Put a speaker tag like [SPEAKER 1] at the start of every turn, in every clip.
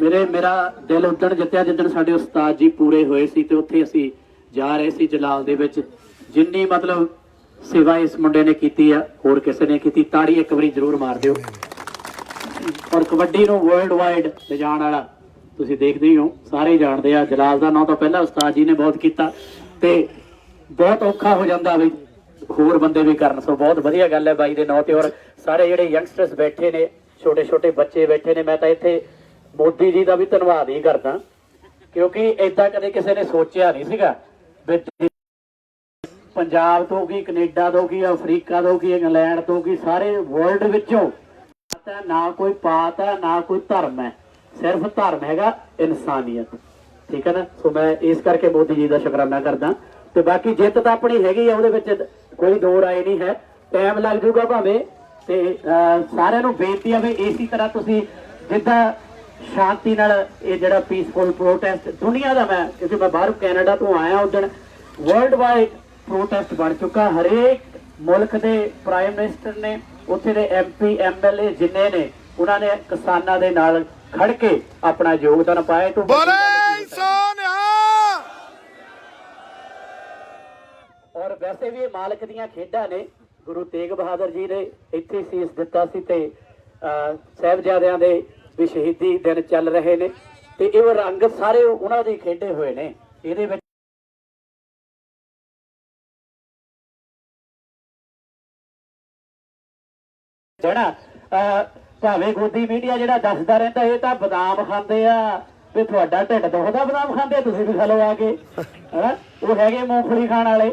[SPEAKER 1] ਮੇਰੇ, ਮੇਰਾ ਦਿਲ ਉਦਣ ਜਿੱਤਿਆ ਜਿੱਦਣ ਸਾਡੇ ਉਸਤਾਦ ਜੀ ਪੂਰੇ ਹੋਏ ਸੀ ਤੇ ਉੱਥੇ ਅਸੀਂ ਜਾ ਰਹੇ ਸੀ ਜਲਾਲ ਦੇ ਵਿੱਚ। ਜਿੰਨੀ ਮਤਲਬ ਸੇਵਾ ਇਸ ਮੁੰਡੇ ਨੇ ਕੀਤੀ ਆ, ਹੋਰ ਕਿਸੇ ਨੇ ਕੀਤੀ, ਤਾੜੀ ਇੱਕ ਵਾਰੀ ਜ਼ਰੂਰ ਮਾਰ ਦਿਓ। ਔਰ ਕਬੱਡੀ ਨੂੰ ਵਰਲਡ ਵਾਈਡ ਲਿਜਾਣ ਵਾਲਾ ਤੁਸੀਂ ਦੇਖਦੇ ਹੀ ਹੋ, ਸਾਰੇ ਜਾਣਦੇ ਆ, ਜਲਾਲ ਦਾ ਨਾਂ ਤਾਂ ਪਹਿਲਾਂ ਉਸਤਾਦ ਜੀ ਨੇ ਬਹੁਤ ਕੀਤਾ ਤੇ ਬਹੁਤ ਔਖਾ ਹੋ ਜਾਂਦਾ ਵੀ ਹੋਰ ਬੰਦੇ ਵੀ ਕਰਨ, ਸੋ ਬਹੁਤ ਵਧੀਆ ਗੱਲ ਹੈ ਬਾਈ ਦੇ ਨਾਂ ਤੇ। ਔਰ ਸਾਰੇ ਜਿਹੜੇ ਯੰਗਸਟਰਸ ਬੈਠੇ ਨੇ ਛੋਟੇ ਛੋਟੇ ਬੱਚੇ ਬੈਠੇ ਨੇ, ਮੈਂ ਤਾਂ ਇੱਥੇ ਮੋਦੀ ਜੀ ਦਾ ਵੀ ਧੰਨਵਾਦ ਹੀ ਕਰਦਾ, ਕਿਉਂਕਿ ਏਦਾਂ ਕਦੇ ਕਿਸੇ ਨੇ ਸੋਚਿਆ ਨਹੀਂ ਸੀਗਾ ਵੀ ਪੰਜਾਬ ਤੋਂ ਕੀ, ਕੈਨੇਡਾ ਤੋਂ ਕੀ, ਅਫਰੀਕਾ ਤੋਂ ਕੀ, ਇੰਗਲੈਂਡ ਤੋਂ ਕੀ, ਸਾਰੇ ਵਰਲਡ ਵਿੱਚੋਂ ਤਾਂ ਨਾ ਕੋਈ ਪਾਤ ਹੈ, ਨਾ ਕੋਈ ਧਰਮ ਹੈ। ਸਿਰਫ ਧਰਮ ਹੈਗਾ, ਇਨਸਾਨੀਅਤ। ਠੀਕ ਹੈ ਨਾ? ਸੋ ਮੈਂ ਇਸ ਕਰਕੇ ਮੋਦੀ ਜੀ ਦਾ ਸ਼ੁਕਰਾਨਾ ਕਰਦਾ। ਤੇ ਬਾਕੀ ਜਿੱਤ ਤਾਂ ਆਪਣੀ ਹੈਗੀ ਆ, ਉਹਦੇ ਵਿੱਚ ਕੋਈ ਦੋ ਰਾਏ ਨਹੀਂ ਹੈ। ਟਾਈਮ ਲੱਗ ਜੂਗਾ ਭਾਵੇਂ, ਤੇ ਸਾਰਿਆਂ ਨੂੰ ਬੇਨਤੀ ਆ ਵੀ ਇਸੇ ਤਰ੍ਹਾਂ ਤੁਸੀਂ ਜਿੱਦਾਂ ਸ਼ਾਂਤੀ ਨਾਲ ਇਹ ਜਿਹੜਾ ਪੀਸਫੁਲ ਪ੍ਰੋਟੈਸਟ ਦੁਨੀਆ ਦਾ ਮੈਂ ਕਿਉਂਕਿ ਮੈਂ ਬਾਹਰੋਂ ਕੈਨੇਡਾ ਤੋਂ ਆਇਆ ਉਦੋਂ ਵਰਲਡ ਵਾਈਡ ਪ੍ਰੋਟੈਸਟ ਬਣ ਚੁੱਕਾ। ਹਰੇਕ ਮੁਲਕ ਦੇ ਪ੍ਰਾਈਮ ਮਿਨਿਸਟਰ ਨੇ ਉੱਥੇ ਦੇ ਐਮਪੀ ਐਮਐਲਏ ਜਿੰਨੇ ਨੇ ਉਹਨਾਂ ਨੇ ਕਿਸਾਨਾਂ ਦੇ ਨਾਲ ਖੜ ਕੇ ਆਪਣਾ ਯੋਗਦਾਨ ਪਾਇਆ। ਤੋਂ
[SPEAKER 2] ਬੋਲੇ ਸੋਨਿਆ!
[SPEAKER 1] ਔਰ ਵੈਸੇ ਵੀ ਇਹ ਮਾਲਕ ਦੀਆਂ ਖੇਡਾਂ ਨੇ। ਗੁਰੂ ਤੇਗ ਬਹਾਦਰ ਜੀ ਨੇ ਇੱਥੇ ਸੀਸ ਦਿੱਤਾ ਸੀ ਤੇ ਸਾਹਿਬਜ਼ਾਦਿਆਂ ਦੇ ਵੀ ਸ਼ਹੀਦੀ ਦਿਨ ਚੱਲ ਰਹੇ ਨੇ ਤੇ ਇਹ ਰੰਗ ਸਾਰੇ ਉਹਨਾਂ ਦੇ ਖੇਡੇ ਹੋਏ ਨੇ। ਇਹਦੇ ਵਿੱਚ ਜਿਹੜਾ ਭਾਵੇਂ ਗੋਦੀ ਮੀਡੀਆ ਜਿਹੜਾ ਦੱਸਦਾ ਰਹਿੰਦਾ ਇਹ ਤਾਂ ਬਦਾਮ ਖਾਂਦੇ ਆ। ਵੀ ਤੁਹਾਡਾ ਢਿੱਡ ਦੁਖਦਾ ਬਦਾਮ ਖਾਂਦੇ ਤੁਸੀਂ ਵੀ ਖਾ ਲਓ ਆ ਕੇ। ਹੈਂ? ਉਹ ਹੈਗੇ ਮੂੰਗਫਲੀ ਖਾਣ ਵਾਲੇ।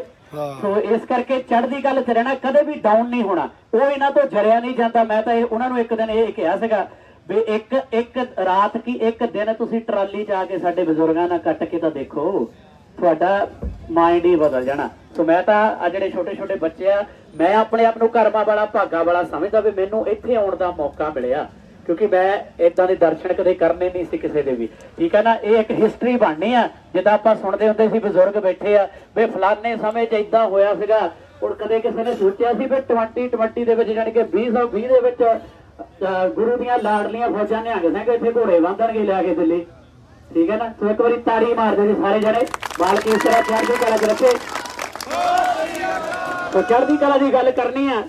[SPEAKER 1] ਸੋ ਇਸ ਕਰਕੇ ਚੜ੍ਹਦੀ ਗੱਲ ਤੇ ਰਹਿਣਾ ਕਦੇ ਵੀ ਡਾਊਨ ਨਹੀਂ ਹੋਣਾ। ਉਹ ਇਹਨਾਂ ਤੋਂ ਜਰਿਆ ਨਹੀਂ ਜਾਂਦਾ। ਮੈਂ ਤਾਂ ਇਹ ਉਹਨਾਂ ਨੂੰ ਇੱਕ ਦਿਨ ਇਹ ਕਿਹਾ ਸੀਗਾ ਵੀ ਇੱਕ ਇੱਕ ਰਾਤ ਕੀ ਇੱਕ ਦਿਨ ਤੁਸੀਂ ਟਰਾਲੀ 'ਚ ਕੇ ਸਾਡੇ ਬਜ਼ੁਰਗਾਂ ਨਾਲ ਕੱਟ ਕੇ ਤਾਂ ਦੇਖੋ, ਤੁਹਾਡਾ ਮਾਈਂਡ ਹੀ ਬਦਲ ਜਾਣਾ। ਸੋ ਮੈਂ ਤਾਂ ਆ ਜਿਹੜੇ ਛੋਟੇ ਛੋਟੇ ਬੱਚੇ ਆ, ਮੈਂ ਆਪਣੇ ਆਪ ਨੂੰ ਕਰਮਾ ਵਾਲਾ, ਭਾਗਾ ਵਾਲਾ ਸਮਝਦਾ ਵੀ ਮੈਨੂੰ ਇੱਥੇ ਆਉਣ ਦਾ ਮੌਕਾ ਮਿਲਿਆ। ਕਿਉਂਕਿ ਮੈਂ ਇਦਾਂ ਦੇ ਦਰਸ਼ਨ ਕਦੇ ਕਰਨੇ ਨਹੀਂ ਸੀ ਕਿਸੇ ਦੇ ਵੀ। ਠੀਕ ਹੈ ਨਾ, ਇਹ ਇੱਕ ਹਿਸਟਰੀ ਬਣਨੀ ਆ। ਜਿੱਦਾਂ ਆਪਾਂ ਸੁਣਦੇ ਹੁੰਦੇ ਸੀ ਬਜ਼ੁਰਗ ਬੈਠੇ ਆ, ਵੀ ਫਲਾਣੇ ਸਮੇਂ 'ਚ ਇਦਾਂ ਹੋਇਆ ਸੀਗਾ। ਹੁਣ ਕਦੇ ਕਿਸੇ ਨੇ ਸੋਚਿਆ ਸੀ ਵੀ 2020 ਦੇ ਵਿੱਚ ਜਾਣੀ ਕਿ 2020 ਦੇ ਵਿੱਚ ਗੁਰੂ ਦੀਆਂ ਲਾਡਲੀਆਂ ਫੌਜਾਂ ਨਿਹੰਗ ਸਿੰਘ ਇੱਥੇ ਘੋੜੇ ਬੰਨਣਗੇ ਲਿਆ ਕੇ ਦਿੱਲੀ। ਠੀਕ ਹੈ ਨਾ? ਸੋ ਇੱਕ ਵਾਰੀ ਤਾੜੀ ਮਾਰਦੇ ਜੀ ਸਾਰੇ ਜਣੇ। ਮਾਲਕ ਇਸ ਤਰ੍ਹਾਂ ਚੜ੍ਹਦੀ ਕਲਾ ਚ ਰੱਖੇ। ਸੋ ਚੜ੍ਹਦੀ ਕਲਾ ਦੀ ਗੱਲ ਕਰਨੀ ਆ।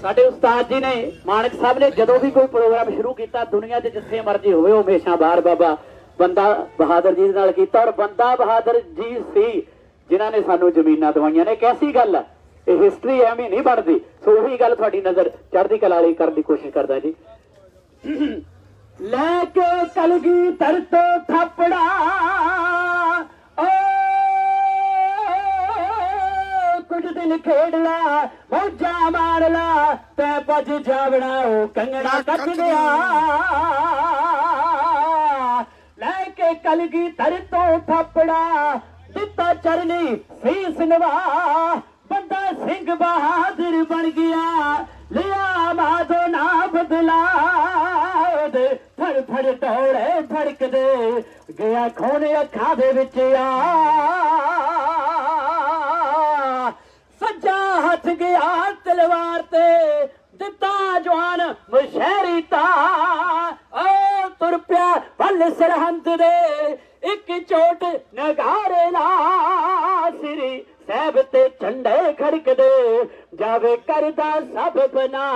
[SPEAKER 1] ਸਾਡੇ ਉਸਤਾਦ ਜੀ ਨੇ ਮਾਨਕ ਸਾਹਿਬ ਨੇ ਜਦੋਂ ਵੀ ਕੋਈ ਪ੍ਰੋਗਰਾਮ ਸ਼ੁਰੂ ਕੀਤਾ, ਦੁਨੀਆ ਚ ਜਿੱਥੇ ਮਰਜ਼ੀ ਹੋਵੇ, ਉਹ ਹਮੇਸ਼ਾ ਬਾਹਰ ਬਾਬਾ ਬੰਦਾ ਬਹਾਦਰ ਜੀ ਦੇ ਨਾਲ ਕੀਤਾ। ਔਰ ਬੰਦਾ ਬਹਾਦਰ ਜੀ ਸੀ, ਜਿਨ੍ਹਾਂ ਨੇ ਸਾਨੂੰ ਜ਼ਮੀਨਾਂ ਦਵਾਈਆਂ ਨੇ। ਕੈਸੀ ਗੱਲ ਹੈ ਇਹ ਹਿਸਟਰੀ ਐਵੇਂ ਨਹੀਂ ਬਣਦੀ। ਸੋ ਉਹੀ ਗੱਲ ਤੁਹਾਡੀ ਨਜ਼ਰ ਚੜ੍ਹਦੀ ਕਲਾ ਵਾਲੀ ਕਰਨ ਦੀ ਕੋਸ਼ਿਸ਼ ਕਰਦਾ ਜੀ। ਲੈ ਕੇ ਕਲਗੀ ਦਰ ਤੋਂ ਥਾਪੜਾ। ਓ ਕੁਝ ਦਿਨ ਖੇਡ ਲਾ ਮੌਜਾਂ ਮਾਰ ਲਾ ਤੈ ਭੱਜ ਜਾਵਣਾ ਉਹ ਕੰਗਣਾ ਕੱਟ ਗਿਆ। ਲੈ ਕੇ ਕਲਗੀ ਦਰ ਤੋਂ ਥਾਪੜਾ ਦਿੱਤਾ ਚਰਨੀ ਸੀਸ ਨਵਾ। ਸਿੰਘ ਬਹਾਦਰ ਬਣ ਗਿਆ। ਲਿਆ ਮਾਧੋ ਨਾ ਬਦਲਾ। ਦੇ ਫੜ ਫੜ ਟੋੜੇ ਫੜਕਦੇ ਗਿਆ ਖੋਨੇ ਅੱਖਾਂ ਦੇ ਵਿੱਚ ਆ। ਸੱਜਾ ਹੱਥ ਗਿਆ ਤਲਵਾਰ ਤੇ, ਦਿੱਤਾ ਜਵਾਨ ਮਸ਼ਹਿਰੀ ਤਾ। ਓ ਤੁਰ ਪਿਆ ਵੱਲ ਸਰਹੰਦ ਦੇ, ਇੱਕ ਚੋਟ ਨਗਾਰੇ ਲਾ ਸ੍ਰੀ ਸਾਹਿਬ ਤੇ ਝੰਡੇ ਖੜਕਦੇ ਜਾਵੇ ਕਰਦਾ ਸਭ ਬਨਾ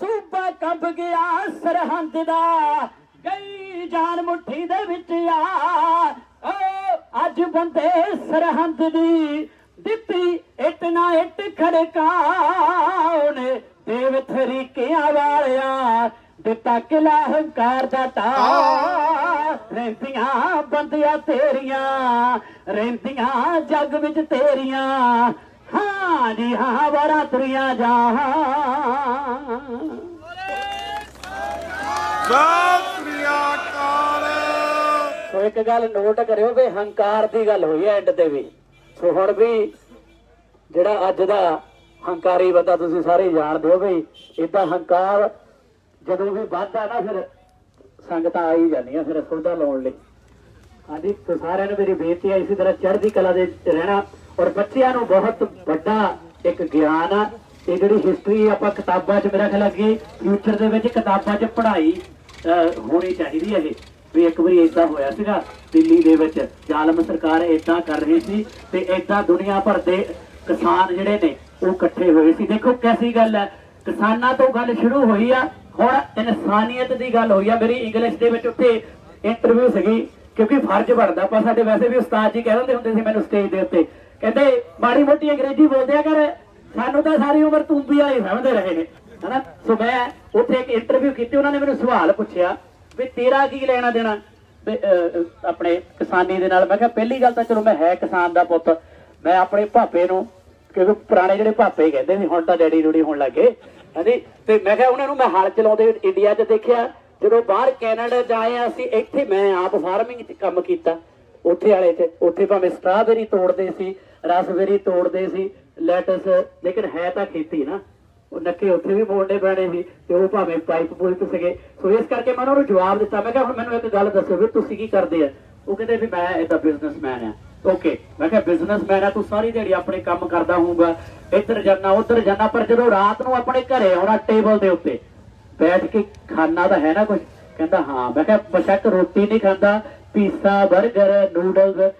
[SPEAKER 1] ਸੂਬਾ ਕੰਬ ਗਿਆ ਸਰਹੰਦ ਦਾ, ਗਈ ਜਾਨ ਮੁੱਠੀ ਦੇ ਵਿੱਚ ਆ। ਓ, ਅੱਜ ਬੰਦੇ ਸਰਹੰਦ ਦੀ ਦਿੱਤੀ ਇੱਟ ਨਾ ਇੱਟ ਖੜਕਾਉਣ ਦੇਵ ਥਰੀਕਿਆਂ ਵਾਲਿਆ ਦਿੱਤਾ ਕਿਲਾ ਹੰਕਾਰ ਦਾ ਤਾ ਰਹਿੰਦੀਆਂ ਬੰਦਿਆ ਤੇਰੀਆਂ ਰਹਿੰਦੀਆਂ ਜੱਗ ਵਿੱਚ ਤੇਰੀਆਂ। ਹਾਂ ਜੀ ਹਾਂ ਵਰਾ ਤੁਰੀਆਂ ਜਾ ਸੋ ਇੱਕ ਗੱਲ ਨੋਟ ਕਰਿਓ ਵੀ ਹੰਕਾਰ ਦੀ ਗੱਲ ਹੋਈ ਹੈ ਐਂਡ ਤੇ ਵੀ। ਸੋ ਹੁਣ ਵੀ ਜਿਹੜਾ ਅੱਜ ਦਾ ਹੰਕਾਰੀ ਬੰਦਾ ਤੁਸੀਂ ਸਾਰੇ ਜਾਣਦੇ ਹੋ ਵੀ ਇਦਾਂ ਹੰਕਾਰ ਜਦੋਂ ਵੀ ਵੱਧਦਾ ਨਾ ਫਿਰ ਸੰਗਤਾਂ ਆ ਜਾਂਦੀਆਂ ਫਿਰ ਸੌਦਾ ਲਾਉਣ ਲਈ। ਹਾਂਜੀ, ਤੇ ਸਾਰਿਆਂ ਨੂੰ ਮੇਰੀ ਬੇਨਤੀ ਹੈ ਇਸੇ ਤਰ੍ਹਾਂ ਚੜ੍ਹਦੀ ਕਲਾ ਦੇ ਰਹਿਣਾ ਔਰ ਬੱਚਿਆਂ ਨੂੰ ਬਹੁਤ ਵੱਡਾ ਇੱਕ ਗਿਆਨ ਆ। ਇਹ ਜਿਹੜੀ ਹਿਸਟਰੀ ਆਪਾਂ ਕਿਤਾਬਾਂ 'ਚ ਮੇਰਾ ਖਿਆਲ ਅੱਗੇ ਫਿਊਚਰ ਦੇ ਵਿੱਚ ਕਿਤਾਬਾਂ 'ਚ ਪੜ੍ਹਾਈ ਹੋਣੀ ਚਾਹੀਦੀ ਹੈ ਇਹ। ਵੀ ਇੱਕ ਵਾਰੀ ਏਦਾਂ ਹੋਇਆ ਸੀਗਾ, ਦਿੱਲੀ ਦੇ ਵਿੱਚ ਜ਼ਾਲਮ ਸਰਕਾਰ ਏਦਾਂ ਕਰ ਰਹੀ ਸੀ ਤੇ ਏਦਾਂ ਦੁਨੀਆ ਭਰ ਦੇ ਕਿਸਾਨ ਜਿਹੜੇ ਨੇ, ਉਹ ਇਕੱਠੇ ਹੋਏ ਸੀ। ਦੇਖੋ ਕੈਸੀ ਗੱਲ ਹੈ ਕਿਸਾਨਾਂ ਤੋਂ ਗੱਲ ਸ਼ੁਰੂ ਹੋਈ ਆ ਹੁਣ ਇਨਸਾਨੀਅਤ ਦੀ ਗੱਲ ਹੋਈ ਆ, ਮੇਰੀ ਇੰਗਲਿਸ਼ ਦੇ ਵਿੱਚ ਉੱਥੇ ਇੰਟਰਵਿਊ ਸੀਗੀ, ਕਿਉਂਕਿ ਫਰਜ਼ ਬਣਦਾ, ਆਪਾਂ ਸਾਡੇ ਵੈਸੇ ਵੀ ਉਸਤਾਦ ਜੀ ਕਹਿ ਦਿੰਦੇ ਹੁੰਦੇ ਸੀ ਮੈਨੂੰ ਸਟੇਜ ਦੇ ਉੱਤੇ। ਕਹਿੰਦੇ, ਮਾੜੀ ਮੋਟੀ ਅੰਗਰੇਜ਼ੀ ਬੋਲਦੇ ਆ ਕਰ, ਸਾਨੂੰ ਤਾਂ ਸਾਰੀ ਉਮਰ ਤੂੰ ਵੀ ਆਈ ਸਮਝਦੇ ਰਹੇ ਨੇ। ਹਨਾ? ਸੋ ਮੈਂ ਉੱਥੇ ਇੱਕ ਇੰਟਰਵਿਊ ਕੀਤੀ, ਉਹਨਾਂ ਨੇ ਮੈਨੂੰ ਸਵਾਲ ਪੁੱਛਿਆ ਵੀ ਤੇਰਾ ਕੀ ਲੈਣਾ ਦੇਣਾ? ਆਪਣੇ ਕਿਸਾਨੀ ਦੇ ਨਾਲ। ਮੈਂ ਕਿਹਾ, ਪਹਿਲੀ ਗੱਲ ਤਾਂ ਚਲੋ ਮੈਂ ਹੈ ਕਿਸਾਨ ਦਾ ਪੁੱਤ। ਮੈਂ ਆਪਣੇ ਭਾਪੇ ਨੂੰ, ਕਿਉਂਕਿ ਪੁਰਾਣੇ ਜਿਹੜੇ ਭਾਪੇ ਕਹਿੰਦੇ ਸੀ, ਹੁਣ ਤਾਂ ਡੈਡੀ ਡੂਡੀ ਹੋਣ ਲੱਗੇ ਹਾਂਜੀ, ਤੇ ਮੈਂ ਕਿਹਾ ਉਹਨਾਂ ਨੂੰ ਮੈਂ ਹਲ ਚਲਾਉਂਦੇ ਇੰਡੀਆ 'ਚ ਦੇਖਿਆ, ਜਦੋਂ ਬਾਹਰ ਕੈਨੇਡਾ ਜਾਏ ਅਸੀਂ, ਇੱਥੇ ਮੈਂ ਆਪ ਫਾਰਮਿੰਗ 'ਚ ਕੰਮ ਕੀਤਾ। ਉੱਥੇ ਵਾਲੇ 'ਚ ਉੱਥੇ ਭਾਵੇਂ ਸਟ੍ਰਾਬੇਰੀ ਤੋੜਦੇ ਸੀ ਰਸਬੇਰੀ ਤੋੜਦੇ ਸੀ ਲੈਟਸ ਲੇਕਿਨ ਹੈ ਤਾਂ ਖੇਤੀ ਨਾ। ਉਹ ਨੱਕੇ ਉੱਥੇ ਵੀ ਮੋੜਨੇ ਪੈਣੇ ਸੀ ਤੇ ਉਹ ਭਾਵੇਂ ਪਾਈਪ ਪੁਲਿਸ ਸੀਗੇ। ਸੋ ਇਸ ਕਰਕੇ ਮੈਂ ਉਹਨਾਂ ਨੂੰ ਜਵਾਬ ਦਿੱਤਾ। ਮੈਂ ਕਿਹਾ ਹੁਣ ਮੈਨੂੰ ਇੱਕ ਗੱਲ ਦੱਸੋ ਵੀ ਤੁਸੀਂ ਕੀ ਕਰਦੇ ਆ? ਉਹ ਕਹਿੰਦੇ ਵੀ ਮੈਂ ਇਹਦਾ ਬਿਜ਼ਨਸਮੈਨ ਆ। ਓਕੇ। ਮੈਂ ਕਿਹਾ ਬਿਜ਼ਨਸਮੈਨ ਆ, ਤੂੰ ਸਾਰੀ ਦਿਹਾੜੀ ਆਪਣੇ ਕੰਮ ਕਰਦਾ ਹੋਊਗਾ। ਇੱਧਰ ਜਾਣਾ ਉੱਧਰ ਜਾਣਾ ਪਰ ਜਦੋਂ ਰਾਤ ਨੂੰ ਆਪਣੇ ਘਰੇ ਆਉਣਾ ਟੇਬਲ ਦੇ ਉੱਤੇ, ਬੈਠ ਕੇ ਖਾਣਾ ਤਾਂ ਹੈ ਨਾ ਕੁਝ ਕਹਿੰਦਾ, ਹਾਂ। ਮੈਂ ਕਿਹਾ, ਬਸ਼ੱਕ ਰੋਟੀ ਨਹੀਂ ਖਾਂਦਾ ਪੀਜ਼ਾ 버ਗਰ ਨੂਡਲਸ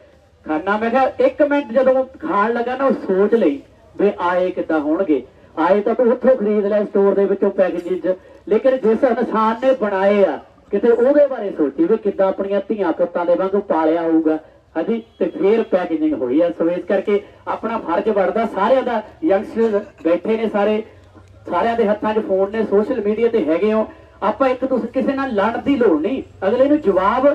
[SPEAKER 1] ਖਾਣਾ ਮੈਂ ਕਿਹਾ, ਇੱਕ ਮਿੰਟ ਜਦੋਂ ਖਾਣ ਲੱਗਾ ਨਾ, ਉਹ ਸੋਚ ਲਈ ਵੀ ਆਏ ਕਿੱਦਾਂ ਹੋਣਗੇ। ਆਏ ਤਾਂ ਤੂੰ ਉੱਥੋਂ ਖਰੀਦ ਲੈ ਸਟੋਰ ਦੇ ਵਿੱਚੋਂ ਪੈਕੇਜਿੰਗ 'ਚ। ਲੇਕਿਨ ਜਿਸ ਇਨਸਾਨ ਨੇ ਬਣਾਏ ਆ, ਕਿਤੇ ਉਹਦੇ ਬਾਰੇ ਸੋਚੀ ਵੀ ਕਿੱਦਾਂ ਆਪਣੀਆਂ ਧੀਆਂ ਪੁੱਤਾਂ ਦੇ ਵਾਂਗੂ ਪਾਲਿਆ ਹੋਊਗਾ। ਹਾਂਜੀ, ਤੇ ਫੇਰ ਪੈਕੇਜਿੰਗ ਹੋਈ ਆ। ਸੋ ਇਸ ਕਰਕੇ ਆਪਣਾ ਫਰਜ਼ ਬਣਦਾ, ਸਾਰਿਆਂ ਦਾ ਯੰਗਸਟਰ ਬੈਠੇ ਨੇ ਸਾਰੇ, ਸਾਰਿਆਂ ਦੇ ਹੱਥਾਂ 'ਚ ਫੋਨ ਨੇ ਸੋਸ਼ਲ ਮੀਡੀਆ ਤੇ ਹੈਗੇ ਹੋ। ਆਪਾਂ ਇੱਕ ਦੂਸਰੇ ਕਿਸੇ ਨਾਲ ਲੜਨ ਦੀ ਲੋੜ ਨਹੀਂ। ਅਗਲੇ ਨੂੰ ਜਵਾਬ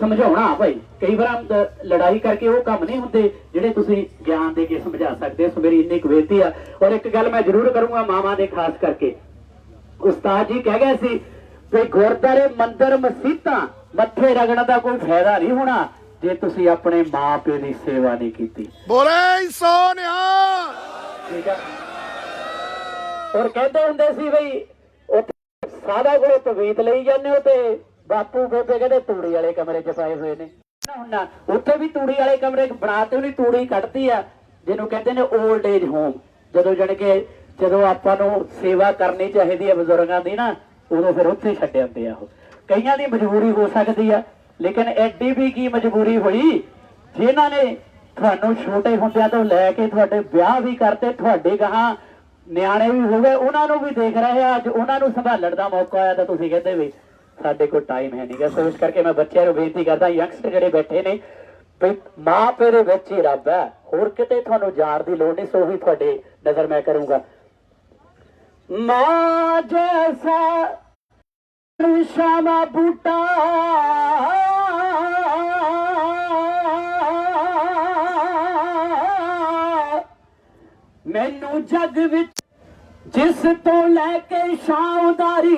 [SPEAKER 1] ਸਮਝਾਉਣਾ ਭਾਈ। ਕਈ ਵਾਰ ਲੜਾਈ ਕਰਕੇ ਉਹ ਕੰਮ ਨਹੀਂ ਹੁੰਦੇ, ਜਿਹੜੇ ਤੁਸੀਂ ਗਿਆਨ ਦੇ ਕੇ ਸਮਝਾ ਸਕਦੇ ਹੋ। ਸੋ ਮੇਰੀ ਇੰਨੀ ਕੁ ਬੇਨਤੀ ਆ। ਔਰ ਇੱਕ ਗੱਲ ਮੈਂ ਜ਼ਰੂਰ ਕਰੂੰਗਾ ਮਾਵਾਂ ਦੇ ਖਾਸ ਕਰਕੇ। ਉਸਤਾਦ ਜੀ ਕਹਿ ਗਏ ਸੀ ਕਿ ਗੁਰਦਾਰੇ ਮੰਦਰ ਮਸੀਤਾਂ, ਮੱਥੇ ਰਗੜਨ ਦਾ ਕੋਈ ਫਾਇਦਾ ਨਹੀਂ ਹੋਣਾ। ਜੇ ਤੁਸੀਂ ਆਪਣੇ ਮਾਪੇ ਦੀ ਸੇਵਾ ਨਹੀਂ ਕੀਤੀ।
[SPEAKER 2] ਬੋਲੇ ਸੋਨਿਆ
[SPEAKER 1] ਠੀਕ ਆ। ਔਰ ਕਹਿੰਦੇ ਹੁੰਦੇ ਸੀ ਬਈ ਉੱਥੇ ਸਾਦਾ ਕੋਲੇ ਤਵੀਤ ਲਈ ਜਾਂਦੇ ਹੋ ਤੇ ਬਾਪੂ ਬੇਬੇ ਕਹਿੰਦੇ ਤੂੜੀ ਵਾਲੇ ਕਮਰੇ 'ਚ ਪਏ ਹੋਏ ਨੇ। ਨਾ ਹੁੰਨਾ ਉੱਥੇ ਵੀ ਤੂੜੀ ਵਾਲੇ ਕਮਰੇ 'ਚ ਬਣਾਤੇ ਉਹਨੇ ਤੂੜੀ ਕੱਢਤੀ ਆ ਜਿਹਨੂੰ ਕਹਿੰਦੇ ਨੇ 올ਡ ਏਜ ਹੋਮ ਜਦੋਂ ਜਣ ਕੇ ਜਦੋਂ ਆਪਾਂ ਨੂੰ ਸੇਵਾ ਕਰਨੀ ਚਾਹੀਦੀ ਹੈ ਬਜ਼ੁਰਗਾਂ ਦੀ ਨਾ ਉਦੋਂ ਫਿਰ ਉੱਥੇ ਛੱਡ ਜਾਂਦੇ ਆ ਉਹ। ਕਈਆਂ ਦੀ ਮਜਬੂਰੀ ਹੋ ਸਕਦੀ ਆ ਲੇਕਿਨ ਐਡੀ ਵੀ ਕੀ ਮਜਬੂਰੀ ਹੋਈ? ਜਿਨ੍ਹਾਂ ਨੇ ਤੁਹਾਨੂੰ ਛੋਟੇ ਹੁੰਦਿਆਂ ਤੋਂ ਲੈ ਕੇ ਤੁਹਾਡੇ ਵਿਆਹ ਵੀ ਕਰਤੇ, ਤੁਹਾਡੇ ਗਾਹਾਂ ਨਿਆਣੇ ਵੀ ਹੋ ਗਏ, ਉਹਨਾਂ ਨੂੰ ਵੀ ਦੇਖ ਰਹੇ ਆ, ਅੱਜ ਉਹਨਾਂ ਨੂੰ ਸੰਭਾਲਣ ਦਾ ਮੌਕਾ ਆਇਆ ਤਾਂ ਤੁਸੀਂ ਕਹਿੰਦੇ ਵੀ ਸਾਡੇ ਕੋਲ ਟਾਈਮ ਹੈ ਨਹੀਂਗਾ ਸੋ ਇਸ ਕਰਕੇ ਮੈਂ ਬੱਚਿਆਂ ਨੂੰ ਬੇਨਤੀ ਕਰਦਾ ਯੰਗਸਟਰ ਜਿਹੜੇ ਬੈਠੇ ਨੇ, ਵੀ ਮਾਂ ਪਿਓ ਦੇ ਵਿੱਚ ਹੀ ਰੱਬ ਹੈ। ਹੋਰ ਕਿਤੇ ਤੁਹਾਨੂੰ ਜਾਣ ਦੀ ਲੋੜ ਨਹੀਂ, ਸੋ ਹੀ ਤੁਹਾਡੇ ਨਜ਼ਰ ਮੈਂ ਕਰੂੰਗਾ। ਮਾਂ ਜੈਸਾ, ਸ਼ਾਮਾ ਬੂਟਾ ਮੈਨੂੰ ਜਗ ਵਿੱਚ ਜਿਸ ਤੋਂ ਲੈ ਕੇ ਸ਼ਾਉਦਾਰੀ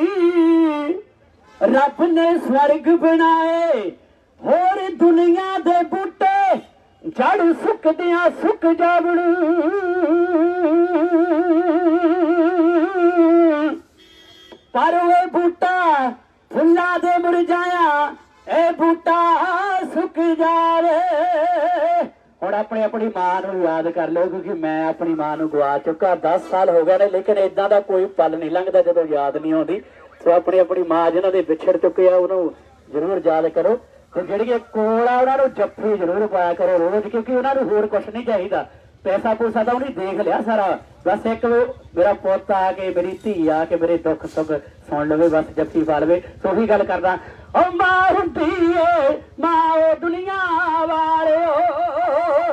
[SPEAKER 1] ਰੱਬ ਨੇ ਸਵਰਗ ਬਣਾਏ, ਹੋਰ ਦੁਨੀਆ ਦੇ ਬੂਟੇ ਜੜ ਸੁੱਕਦਿਆਂ ਸੁੱਕ ਜਾਵਣ। ਪਰ ਉਹ ਬੂਟਾ ਫੁੱਲਾਂ ਦੇ ਮੁਰਝਾਇਆ ਇਹ ਬੂਟਾ ਸੁੱਕ ਜਾਵੇ। ਹੁਣ ਆਪਣੀ ਆਪਣੀ ਮਾਂ ਨੂੰ ਯਾਦ ਕਰ ਲਓ, ਕਿਉਂਕਿ ਮੈਂ ਆਪਣੀ ਮਾਂ ਨੂੰ ਗਵਾ ਚੁੱਕਾ 10 ਸਾਲ ਹੋ ਗਏ ਨੇ, ਲੇਕਿਨ ਇਦਾਂ ਦਾ ਕੋਈ ਪਲ ਨਹੀਂ ਲੰਘਦਾ ਜਦੋਂ ਯਾਦ ਨਹੀਂ ਆਉਂਦੀ। ਸੋ ਆਪਣੀ ਆਪਣੀ ਮਾਂ ਜਿਨ੍ਹਾਂ ਦੇ ਵਿਛੜ ਚੁੱਕੇ ਆ, ਉਹਨੂੰ ਜ਼ਰੂਰ ਯਾਦ ਕਰੋ। ਤੇ ਜਿਹੜੀਆਂ ਕੋਲ ਆ, ਉਹਨਾਂ ਨੂੰ ਜੱਫੀ ਜ਼ਰੂਰ ਪਾਇਆ ਕਰੋ ਰੋਜ਼, ਕਿਉਂਕਿ ਉਹਨਾਂ ਨੂੰ ਹੋਰ ਕੁਝ ਨਹੀਂ ਚਾਹੀਦਾ। ਪੈਸਾ ਪੂਸਾ ਤਾਂ ਉਹਨੇ ਦੇਖ ਲਿਆ ਸਾਰਾ। ਬਸ ਇੱਕ ਮੇਰਾ ਪੁੱਤ ਆ ਕੇ, ਮੇਰੀ ਧੀ ਆ ਕੇ, ਮੇਰੇ ਦੁੱਖ ਸੁੱਖ ਸੁਣ ਲਵੇ, ਬਸ ਜੱਫੀ ਪਾ ਲਵੇ। ਸੋ ਉਹੀ ਗੱਲ ਕਰਦਾ ਓ ਮਾਂ ਹੁੰਦੀ ਏ, ਮਾਂ ਓ ਦੁਨੀਆ ਵਾਲਿਓ।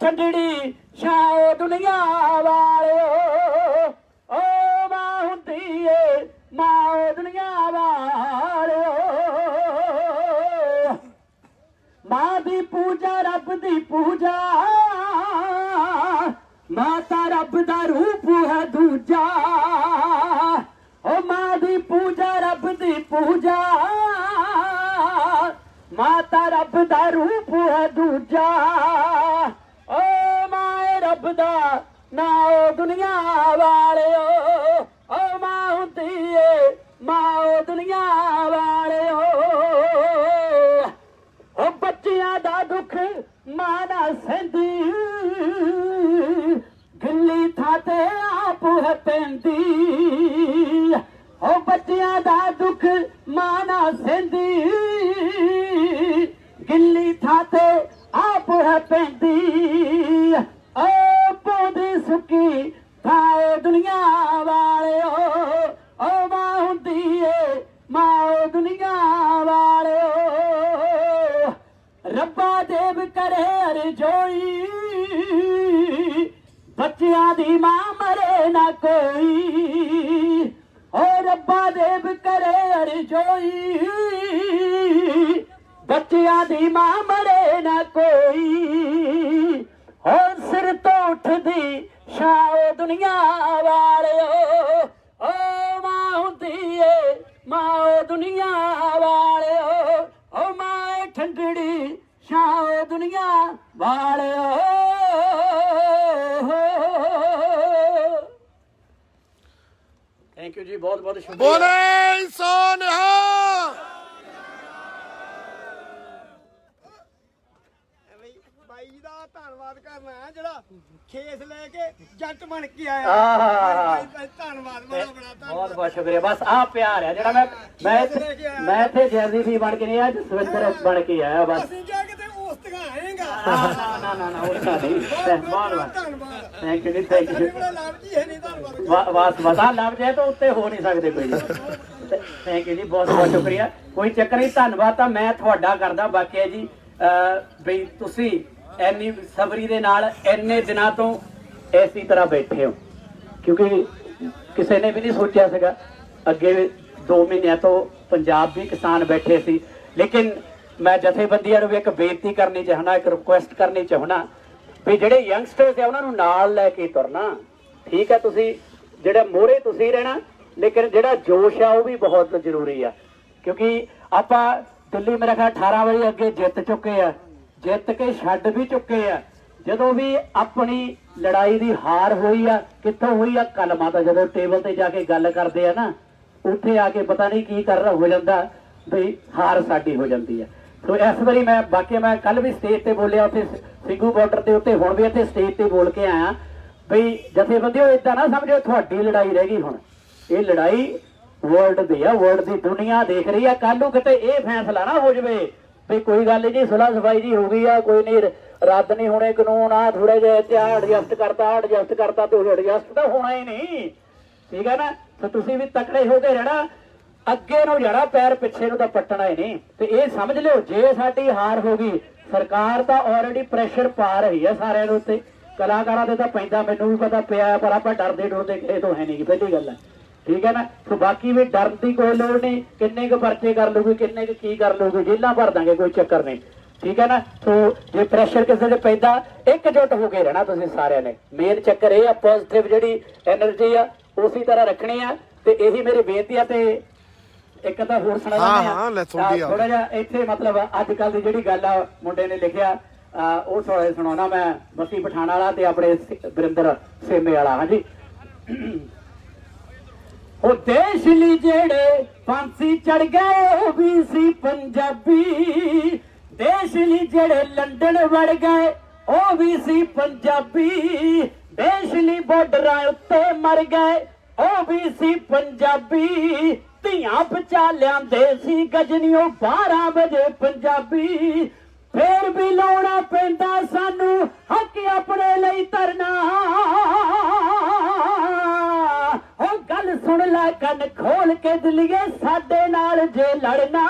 [SPEAKER 1] ਛੱਡਣੀ ਛਾਓ ਠੰਡੜੀ ਛਾਂ ਓ ਦੁਨੀਆ ਵਾਲਿਓ। ਓ ਮਾਂ ਹੁੰਦੀ ਏ ਮਾਂ ਓ ਦੁਨੀਆ ਵਾਲਿਓ। ਮਾਂ ਦੀ ਪੂਜਾ, ਰੱਬ ਦੀ ਪੂਜਾ। ਮਾਤਾ ਰੱਬ ਦਾ ਰੂਪ ਹੈ ਦੂਜਾ। ਓ ਮਾਂ ਦੀ ਪੂਜਾ, ਰੱਬ ਦੀ ਪੂਜਾ। ਮਾਤਾ ਰੱਬ ਦਾ ਰੂਪ ਹੈ ਦੂਜਾ। ਰੱਬ ਦਾ ਨਾ ਉਹ ਦੁਨੀਆ ਵਾਲਿਓ ਓ ਮਾਂ ਹੁੰਦੀ ਏ, ਮਾਂ ਉਹ ਦੁਨੀਆ ਵਾਲਿਓ। ਓ ਬੱਚਿਆਂ ਦਾ ਦੁੱਖ ਮਾਂ ਨਾ ਸਹਿੰਦੀ, ਗਿੱਲੀ ਥਾਂ ਤੇ ਆਪ ਹੈ ਪੈਂਦੀ। ਓ ਬੱਚਿਆਂ ਦਾ ਦੁੱਖ ਮਾਂ ਨਾ ਸਹਿੰਦੀ, ਗਿੱਲੀ ਥਾਂ ਤੇ ਆਪ ਹੈ ਪੈਂਦੀ। ਓ ਸੁੱਕੀ ਥਾਏ ਦੁਨੀਆ ਵਾਲਿਓ ਓ ਮਾਂ ਹੁੰਦੀ ਏ ਮਾਂ ਓ ਦੁਨੀਆ ਵਾਲਿਓ। ਰੱਬਾ ਦੇਵ ਕਰੇ ਅਰਜੋਈ, ਬੱਚਿਆਂ ਦੀ ਮਾਂ ਮਰੇ ਨਾ ਕੋਈ। ਓ ਰੱਬਾ ਦੇਵ ਕਰੇ ਅਰਜੋਈ, ਬੱਚਿਆਂ ਦੀ ਮਾਂ ਮਰੇ ਨਾ ਕੋਈ। ਉੱਠਦੀ ਸ਼ਾਹ ਦੁਨੀਆ ਵਾਲਿਓ। ਓ ਮਾਂ ਹੁੰਦੀ ਏ ਮਾਂ ਓ ਦੁਨੀਆ ਵਾਲਿਓ। ਓ ਮਾਂ ਠੰਡੜੀ ਸ਼ਾਹ ਦੁਨੀਆ ਵਾਲਿਓ। ਥੈਂਕ ਯੂ ਜੀ ਬਹੁਤ ਬਹੁਤ ਸ਼ੁਕਰੀਆ।
[SPEAKER 2] ਬੋਲੇ ਸੋਨਿਆ
[SPEAKER 3] ਐਵੇਂ ਹੀ ਬਾਈ ਜੀ ਦਾ ਧੰਨਵਾਦ ਕਰਨਾ ਹੈ ਜਿਹੜਾ ਖੇਸ ਲੈ ਕੇ ਜੱਟ ਬਣ ਕੇ ਆਇਆ।
[SPEAKER 1] ਆਹ।
[SPEAKER 3] ਬਾਈ ਬਾਈ ਧੰਨਵਾਦ ਬੜਾ ਬੜਾ
[SPEAKER 1] ਬਹੁਤ
[SPEAKER 3] ਧੰਨਵਾਦ।
[SPEAKER 1] ਬਹੁਤ ਸ਼ੁਕਰੀਆ। ਬਸ ਆਹ ਪਿਆਰ ਹੈ ਜਿਹੜਾ ਮੈਂ ਮੈਂ ਇੱਥੇ- ਮੈਂ ਇੱਥੇ ਜੈਜ਼ੀ ਵੀ ਬਣ ਕੇ ਨਹੀਂ ਆਇਆ ਜਸਵਿੰਦਰ ਬਣ ਕੇ ਆਇਆ ਬਸ।
[SPEAKER 3] ਅਸੀਂ ਜਾ ਕੇ ਤੇ ਉਸਤਗਾ ਆਏਗਾ।
[SPEAKER 1] ਨਾ ਨਾ ਨਾ ਨਾ ਉਹ ਤਾਂ ਨਹੀਂ।
[SPEAKER 3] ਧੰਨਵਾਦ।
[SPEAKER 1] ਥੈਂਕ ਯੂ ਜੀ ਥੈਂਕ
[SPEAKER 3] ਸਾਡੇ
[SPEAKER 1] ਯੂ
[SPEAKER 3] ਕੋਲ ਲੱਭ ਜੀ ਹੈ ਨਹੀਂ ਧੰਨਵਾਦ
[SPEAKER 1] ਵਾ- ਬਸ ਬਸ ਆਹ ਲੱਭ ਜਾਏ ਤਾਂ ਉੱਤੇ ਹੋ ਨਹੀਂ ਸਕਦੇ ਕੋਈ। ਥੈਂਕ ਯੂ ਜੀ ਬਹੁਤ ਬਹੁਤ ਸ਼ੁਕਰੀਆ। ਕੋਈ ਚੱਕਰ ਨਹੀਂ ਧੰਨਵਾਦ ਤਾਂ ਮੈਂ ਤੁਹਾਡਾ ਕਰਦਾ। ਬਾਕੀ ਹੈ ਜੀ ਅਹ, ਵੀ ਤੁਸੀਂ ਇੰਨੀ ਸਬਰੀ ਦੇ ਨਾਲ ਇੰਨੇ ਦਿਨਾਂ ਤੋਂ ਐਸੀ ਤਰ੍ਹਾਂ ਬੈਠੇ ਹੋ। ਕਿਉਂਕਿ ਕਿਸੇ ਨੇ ਵੀ ਨਹੀਂ ਸੋਚਿਆ ਸੀਗਾ। ਅੱਗੇ 2 ਮਹੀਨਿਆਂ ਤੋਂ ਪੰਜਾਬ ਵੀ ਕਿਸਾਨ ਬੈਠੇ ਸੀ। ਲੇਕਿਨ ਮੈਂ ਜਥੇਬੰਦੀਆਂ ਨੂੰ ਵੀ ਇੱਕ ਬੇਨਤੀ ਕਰਨੀ ਚਾਹਣਾ ਇੱਕ ਰਿਕੁਐਸਟ ਕਰਨੀ ਚਾਹਣਾ ਵੀ ਜਿਹੜੇ ਯੰਗਸਟਰਸ ਆ, ਉਹਨਾਂ ਨੂੰ ਨਾਲ ਲੈ ਕੇ ਤੁਰਨਾ। ਠੀਕ ਹੈ ਤੁਸੀਂ, ਜਿਹੜਾ ਮੋਹਰੇ ਤੁਸੀਂ ਰਹਿਣਾ, ਲੇਕਿਨ ਜਿਹੜਾ ਜੋਸ਼ ਆ, ਉਹ ਵੀ ਬਹੁਤ ਜ਼ਰੂਰੀ ਆ। ਕਿਉਂਕਿ ਆਪਾਂ ਦਿੱਲੀ ਮੇਰਾ ਖਿਆਲ 18 ਵਜੇ ਅੱਗੇ ਜਿੱਤ ਚੁੱਕੇ ਆ। ਜਿੱਤ ਕੇ ਛੱਡ ਵੀ ਚੁੱਕੇ ਆ। ਜਦੋਂ ਵੀ ਆਪਣੀ ਲੜਾਈ ਦੀ ਹਾਰ ਹੋਈ ਆ, ਕਿੱਥੋਂ ਹੋਈ ਆ ਕਲਮਾ ਤਾਂ ਜਦੋਂ ਟੇਬਲ ਤੇ ਜਾ ਕੇ ਗੱਲ ਕਰਦੇ ਆ ਨਾ, ਉੱਥੇ ਆ ਕੇ ਪਤਾ ਨਹੀਂ ਕੀ ਕਰ ਹੋ ਜਾਂਦਾ, ਵੀ ਹਾਰ ਸਾਡੀ ਹੋ ਜਾਂਦੀ ਆ। ਸੋ ਇਸ ਵਾਰੀ ਮੈਂ ਬਾਕੀ ਮੈਂ ਕੱਲ ਵੀ ਸਟੇਜ ਤੇ ਬੋਲਿਆ, ਉੱਥੇ ਸ- ਸਿੰਘੂ ਬਾਰਡਰ ਦੇ ਉੱਤੇ, ਹੁਣ ਵੀ ਇੱਥੇ ਸਟੇਜ ਤੇ ਬੋਲ ਕੇ ਆਇਆ ਬਈ ਜਥੇਬੰਦੀਓ ਇਦਾਂ ਨਾ ਸਮਝੋ, ਤੁਹਾਡੀ ਲੜਾਈ ਰਹਿ ਗਈ ਹੁਣ। ਇਹ ਲੜਾਈ ਵਰਲਡ ਦੀ ਆ ਵਰਲਡ ਦੀ ਦੁਨੀਆ ਦੇਖ ਰਹੀ ਆ ਕੱਲ ਨੂੰ ਕਿਤੇ ਇਹ ਫੈਸਲਾ ਨਾ ਹੋ ਜਵੇ ਵੀ ਕੋਈ ਗੱਲ ਨਹੀਂ ਜੀ ਸੁਲਾ ਸਫ਼ਾਈ ਜੀ ਹੋ ਗਈ ਆ ਕੋਈ ਨਹੀਂ ਰੱਦ ਨਹੀਂ ਹੋਣੇ ਕਾਨੂੰਨ ਆ ਥੋੜੇ ਜਿਹਾ ਇੱਥੇ ਐਡਜਸਟ ਕਰਤਾ ਐਡਜਸਟ ਕਰਤਾ ਤੇ ਐਡਜਸਟ ਤਾਂ ਹੋਣਾ ਹੀ ਨਹੀਂ। ਠੀਕ ਹੈ ਨਾ? ਤੇ ਤੁਸੀਂ ਵੀ ਤਕੜੇ ਹੋ ਕੇ ਰਹਿਣਾ। ਅੱਗੇ ਨੂੰ ਜਾਣਾ ਪੈਰ ਪਿੱਛੇ ਨੂੰ ਤਾਂ ਪੱਟਣਾ ਹੀ ਨਹੀਂ। ਤੇ ਇਹ ਸਮਝ ਲਿਓ ਜੇ ਸਾਡੀ ਹਾਰ ਹੋ ਗਈ ਸਰਕਾਰ ਤਾਂ ਆਲਰੇਡੀ ਪ੍ਰੈਸ਼ਰ ਪਾ ਰਹੀ ਹੈ ਸਾਰਿਆਂ ਦੇ ਉੱਤੇ। ਕਲਾਕਾਰਾਂ ਦੇ ਤਾਂ ਪੈਂਦਾ ਮੈਨੂੰ ਵੀ ਪਤਾ ਪਿਆ ਪਰ ਆਪਾਂ ਡਰਦੇ ਡਰਦੇ ਕਿਸੇ ਤੋਂ ਹੈ ਨਹੀਂ ਗੀ, ਪਹਿਲੀ ਗੱਲ ਹੈ। ਠੀਕ ਹੈ ਨਾ? ਸੋ ਬਾਕੀ ਵੀ ਡਰਨ ਦੀ ਕੋਈ ਲੋੜ ਨਹੀਂ ਕਿੰਨੇ ਕੁ ਪਰਚੇ ਕਰ ਲੂਗੇ ਕਿੰਨੇ ਕੁ ਕੀ ਕਰ ਲੂਗੇ ਜੇਲਾਂ ਭਰ ਦਾਂਗੇ ਕੋਈ ਚੱਕਰ ਨਹੀਂ। ਠੀਕ ਹੈ ਨਾ? ਸੋ ਜੇ ਪ੍ਰੈਸ਼ਰ ਕਿਸੇ ਦੇ ਪੈਂਦਾ ਇਕਜੁੱਟ ਹੋ ਕੇ ਰਹਿਣਾ ਤੁਸੀਂ ਸਾਰਿਆਂ ਨੇ। ਮੇਨ ਚੱਕਰ ਇਹ ਆ ਪੋਜ਼ਿਟਿਵ ਜਿਹੜੀ એનર્ਜੀ ਆ ਉਸੇ ਤਰ੍ਹਾਂ ਰੱਖਣੀ ਆ। ਤੇ ਇਹੀ ਮੇਰੀ ਬੇਨਤੀ ਆ ਤੇ ਇੱਕ ਤਾਂ ਹੋਰ ਸੁਣਾ ਦਿੰਦੇ ਹਾਂ
[SPEAKER 2] ਹਾਂ ਲੈ ਸੁਣਦੀ
[SPEAKER 1] ਥੋੜਾ ਜਿਹਾ ਇੱਥੇ ਮਤਲਬ ਅੱਜ ਕੱਲ ਦੀ ਜਿਹੜੀ ਗੱਲ ਆ ਮੁੰਡੇ ਨੇ ਲਿਖਿਆ ਉਹ ਥੋੜਾ ਸੁਣਾਉਣਾ ਮੈਂ ਬੱਤੀ ਪਠਾਣਾ ਵਾਲਾ ਤੇ ਆਪਣੇ ਬਰਿੰਦਰ ਸੇਮੇ ਵਾਲਾ ਹਾਂਜੀ। ਉਹ ਦੇਸ਼ ਲਈ ਜਿਹੜੇ ਫਾਂਸੀ ਚੜ ਗਏ, ਉਹ ਵੀ ਸੀ ਪੰਜਾਬੀ। ਦੇਸ਼ ਲਈ ਜਿਹੜੇ ਲੰਡਨ ਵੜ ਗਏ, ਉਹ ਵੀ ਸੀ ਪੰਜਾਬੀ। ਦੇਸ਼ ਲਈ ਬਾਰਡਰਾਂ ਉੱਤੇ ਮਰ ਗਏ, ਉਹ ਵੀ ਸੀ ਪੰਜਾਬੀ। ਧੀਆਂ ਬਚਾ ਲਿਆਂਦੇ ਸੀ ਗਜਨੀਓ 12 ਵਜੇ ਪੰਜਾਬੀ। ਫੇਰ ਵੀ ਲਾਉਣਾ ਪੈਂਦਾ ਸਾਨੂੰ ਹੱਕ ਆਪਣੇ ਲਈ ਤਰਨਾ ਉਹ ਗੱਲ ਸੁਣ ਲੈ ਕੰਨ ਖੋਲ ਕੇ ਦਿਲੀਏ ਸਾਡੇ ਨਾਲ ਜੇ ਲੜਨਾ।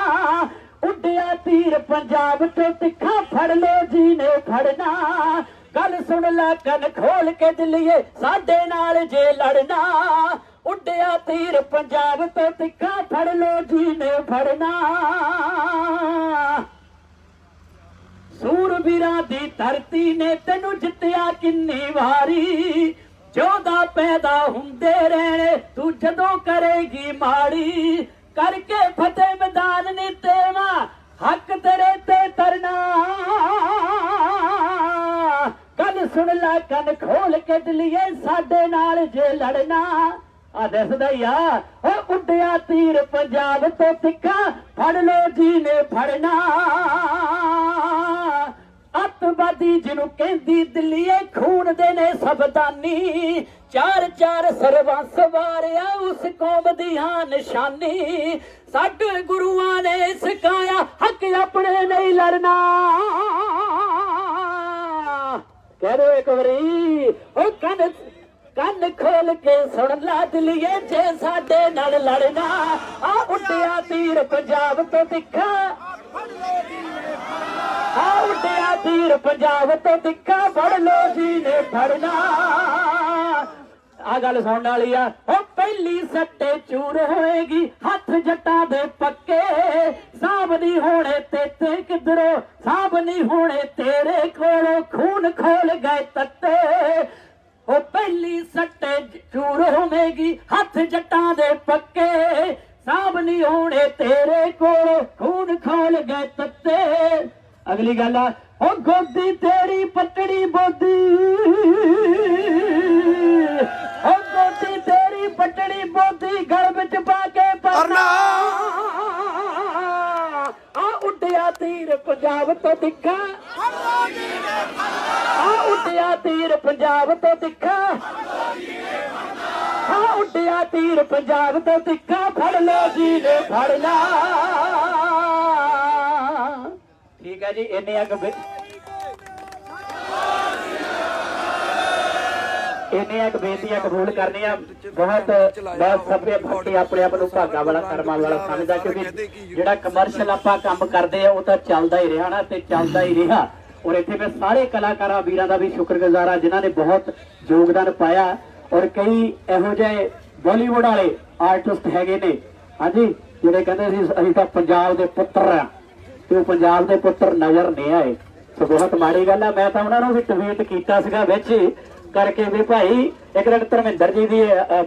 [SPEAKER 1] ਉੱਡਿਆ ਤੀਰ ਪੰਜਾਬ ਤੋਂ ਤਿੱਖਾ ਫੜ ਲੋ ਜੀ ਨੇ ਫੜਨਾ ਗੱਲ ਸੁਣ ਲੈ ਕੰਨ ਖੋਲ ਕੇ ਦਿਲੀਏ ਸਾਡੇ ਨਾਲ ਜੇ ਲੜਨਾ। ਉੱਡਿਆ ਤੀਰ ਪੰਜਾਬ ਤੋਂ ਤਿੱਖਾ ਫੜ ਲੋ ਜੀ ਨੇ ਫੜਨਾ। ਸੂਰਬੀਰਾਂ ਦੀ ਧਰਤੀ ਨੇ ਤੈਨੂੰ ਜਿੱਤਿਆ ਕਿੰਨੀ ਵਾਰੀ। ਜੋਦਾ ਪੈਦਾ ਹੁੰਦੇ ਰਹਿਣੇ, ਤੂੰ ਜਦੋਂ ਕਰੇਗੀ ਮਾੜੀ, ਕਰਕੇ ਫਤਿਹ ਮੈਦਾਨ ਨੇ ਤੇਵਾ ਹੱਕ ਤੇਰੇ ਤੇ ਤਰਨਾ। ਗੱਲ ਸੁਣ ਲੈ, ਕੰਨ ਖੋਲ ਕੇ ਦਿਲੀਏ ਸਾਡੇ ਨਾਲ ਜੇ ਲੜਨਾ। ਆ ਦੱਸਦਾ ਹੀ ਆ ਉਹ ਉੱਡਿਆ ਤੀਰ ਪੰਜਾਬ ਤੋਂ ਤਿੱਖਾ, ਫੜ ਲੋ ਜੀ ਨੇ ਫੜਨਾ। ਅੱਤਵਾਦੀ ਜਿਹਨੂੰ ਕਹਿੰਦੀ ਦਿੱਲੀਏ, ਖੂਨ ਦੇ ਨੇ ਸਬਦਾਨੀ ਚਾਰ ਚਾਰ ਸਰਵਾ ਸਵਾਰਿਆ ਉਸ ਕੌਮ ਦੀ ਹਾਂ ਨਿਸ਼ਾਨੀ। ਸਾਡੇ ਗੁਰੂਆਂ ਨੇ ਸਿਖਾਇਆ, ਹੱਕ ਆਪਣੇ ਨਹੀਂ ਲੜਨਾ। ਕਹਿ ਦਿਓ ਇੱਕ ਵਾਰੀ, ਉਹ ਕੰਨ ਕੰਨ ਖੋਲ ਕੇ ਸੁਣ ਲਾ ਦਿਲੀਏ ਜੇ ਸਾਡੇ ਨਾਲ ਲੜਨਾ। ਆ ਉੱਡਿਆ ਤੀਰ ਪੰਜਾਬ ਤੋਂ ਤਿੱਖਾ। ਆ ਉੱਡਿਆ ਤੀਰ ਪੰਜਾਬ ਤੋਂ ਤਿੱਖਾ ਫੜ ਲੋ ਜੀ ਨੇ ਫੜਨਾ। ਆ ਗੱਲ ਸੁਣਨ ਵਾਲੀ ਆ, ਉਹ ਪਹਿਲੀ ਸੱਟੇ ਚੂਰ ਹੋਏਗੀ, ਹੱਥ ਜੱਟਾਂ ਦੇ ਪੱਕੇ। ਸਾਬ ਨਹੀਂ ਹੋਣੇ ਤੇ ਤੇ ਕਿਧਰੋਂ ਸਾਬ ਨਹੀਂ ਹੋਣੇ ਤੇਰੇ ਕੋਲੋਂ, ਖੂਨ ਖੋਲ ਗਏ ਤੱਤੇ। ਉਹ ਪਹਿਲੀ ਸੱਟੇ ਚੂਰ ਹੋਵੇਗੀ, ਹੱਥ ਜੱਟਾਂ ਦੇ ਪੱਕੇ। ਸਾਬ ਨਹੀਂ ਹੋਣੇ ਤੇਰੇ ਕੋਲੋਂ, ਖੂਨ ਖੋਲ ਗਏ ਤੱਤੇ। ਅਗਲੀ ਗੱਲ ਆ, ਉਹ ਗੋਦੀ ਤੇਰੀ ਪਟੜੀ ਬੋਦੀ। ਉਹ ਗੋਦੀ ਤੇਰੀ ਪਟੜੀ ਬੋਦੀ, ਗਲ ਵਿੱਚ ਪਾ ਕੇ ਪਰਨਾ ਉੱਡਿਆ ਤੀਰ ਪੰਜਾਬ ਤੋਂ ਤਿੱਖਾ। ਆ ਉੱਡਿਆ ਤੀਰ ਪੰਜਾਬ ਤੋਂ ਤਿੱਖਾ। ਆ ਉੱਡਿਆ ਤੀਰ ਪੰਜਾਬ ਤੋਂ ਦਿਖਾ ਫੜ ਲੋ ਜੀ ਨੇ ਫੜ ਠੀਕ ਹੈ ਜੀ, ਇੰਨੇ ਅੱਗ ਬੇ- ਇੱਕ ਬੇਨਤੀਆਂ ਕਬੂਲ ਕਰਨੀਆਂ ਬਹੁਤ ਬਹੁਤ ਸਭੇ ਭੱਟੀ ਆਪਣੇ ਆਪ ਨੂੰ ਭਾਗਾ ਵਾਲਾ, ਕਰਮਾਂ ਵਾਲਾ ਸਮਝਦਾ ਕਿਉਂਕਿ ਜਿਹੜਾ ਕਮਰਸ਼ੀਅਲ ਆਪਾਂ ਕੰਮ ਕਰਦੇ ਆ ਉਹ ਤਾਂ ਚੱਲਦਾ ਹੀ ਰਿਹਾ ਨਾ, ਤੇ ਚੱਲਦਾ ਹੀ ਰਿਹਾ। ਔਰ ਇੱਥੇ ਮੈਂ ਸਾਰੇ ਕਲਾਕਾਰਾਂ, ਵੀਰਾਂ ਦਾ ਵੀ ਸ਼ੁਕਰਗੁਜ਼ਾਰ ਆ ਜਿਨ੍ਹਾਂ ਨੇ ਬਹੁਤ ਯੋਗਦਾਨ ਪਾਇਆ। ਔਰ ਕਈ ਇਹੋ ਜਿਹੇ ਬਾਲੀਵੁੱਡ ਵਾਲੇ ਆਰਟਿਸਟ ਹੈਗੇ ਨੇ। ਹਾਂਜੀ, ਜਿਹੜੇ ਕਹਿੰਦੇ ਸੀ, ਅਸੀਂ ਤਾਂ ਪੰਜਾਬ ਦੇ ਪੁੱਤਰ ਆ ਤੇ ਉਹ ਪੰਜਾਬ ਦੇ ਪੁੱਤਰ ਨਜ਼ਰ ਨਹੀਂ ਆਏ। ਸੋ ਬਹੁਤ ਮਾੜੀ ਗੱਲ ਆ, ਮੈਂ ਤਾਂ ਉਹਨਾਂ ਨੂੰ ਵੀ ਟਵੀਟ ਕੀਤਾ ਸੀਗਾ ਵਿੱਚ ਕਰਕੇ ਵੀ ਭਾਈ ਇੱਕ ਦਿਨ ਧਰਮਿੰਦਰ ਜੀ ਦੀ